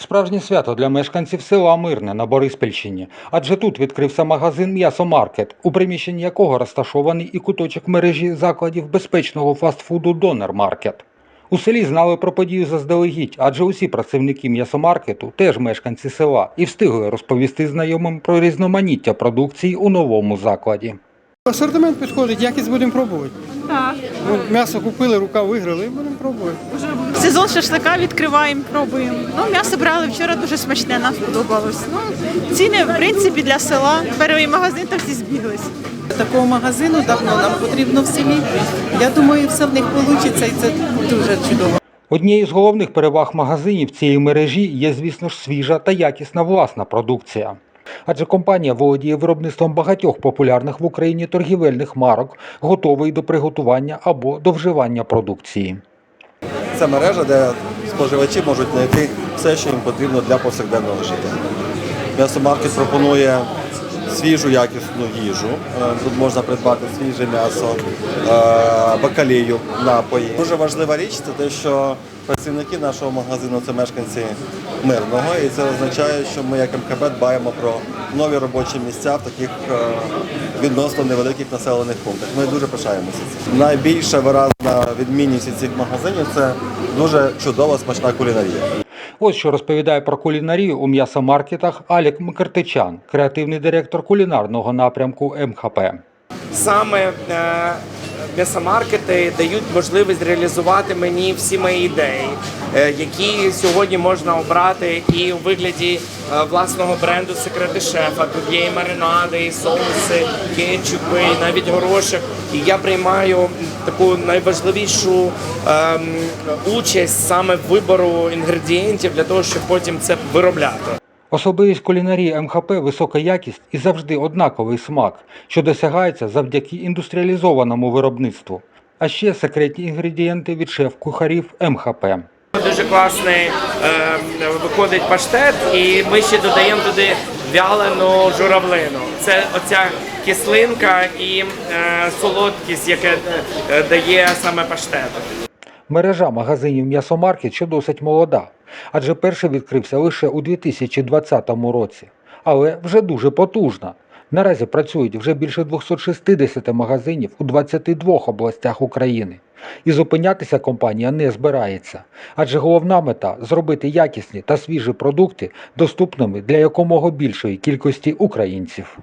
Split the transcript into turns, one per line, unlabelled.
Справжнє свято для мешканців села Мирне на Бориспільщині, адже тут відкрився магазин М'ясомаркет, у приміщенні якого розташований і куточок мережі закладів безпечного фастфуду Донер Маркет. У селі знали про подію заздалегідь, адже усі працівники м'ясомаркету теж мешканці села і встигли розповісти знайомим про різноманіття продукції у новому закладі.
Асортимент підходить, якість будемо пробувати.
Так,
Ну, М'ясо купили, рука виграли і будемо пробувати.
Сезон шашлика відкриваємо, пробуємо. Ну, м'ясо брали вчора дуже смачне, нам сподобалось. Ну, ціни, в принципі, для села. Перший магазин, то всі збіглись.
Такого магазину давно нам потрібно в селі. Я думаю, все в них вийде і це дуже чудово.
Однією з головних переваг магазинів цієї мережі є, звісно ж, свіжа та якісна власна продукція. Адже компанія володіє виробництвом багатьох популярних в Україні торгівельних марок, готової до приготування або до вживання продукції.
Це мережа, де споживачі можуть знайти все, що їм потрібно для повсякденного життя. М'ясомаркет пропонує свіжу якісну їжу. Е, Тут можна придбати свіже м'ясо, е, бакалію, напої. Дуже важлива річ це те, що працівники нашого магазину це мешканці мирного, і це означає, що ми як МКБ дбаємо про нові робочі місця в таких е, відносно невеликих населених пунктах. Ми дуже пишаємося цим. Найбільша виразна відмінність цих магазинів це дуже чудова смачна кулінарія.
Ось що розповідає про кулінарію у м'ясомаркетах Алік Мкртичан, креативний директор кулінарного напрямку МХП.
саме е, м'ясомаркети дають можливість реалізувати мені всі мої ідеї, е, які сьогодні можна обрати і у вигляді е, власного бренду секрети шефа. Тут є маринади, і соуси, кетчупи, і навіть горошок. І я приймаю таку найважливішу ем, участь саме в вибору інгредієнтів для того, щоб потім це виробляти.
Особливість кулінарії МХП висока якість і завжди однаковий смак, що досягається завдяки індустріалізованому виробництву. А ще секретні інгредієнти від шеф-кухарів МХП.
Дуже класний е, виходить паштет, і ми ще додаємо туди вялену журавлину. Це оця кислинка і е, солодкість, яке е, дає саме паштет.
Мережа магазинів м'ясомаркет ще досить молода, адже перший відкрився лише у 2020 році, але вже дуже потужна. Наразі працюють вже більше 260 магазинів у 22 областях України. І зупинятися компанія не збирається, адже головна мета зробити якісні та свіжі продукти доступними для якомога більшої кількості українців.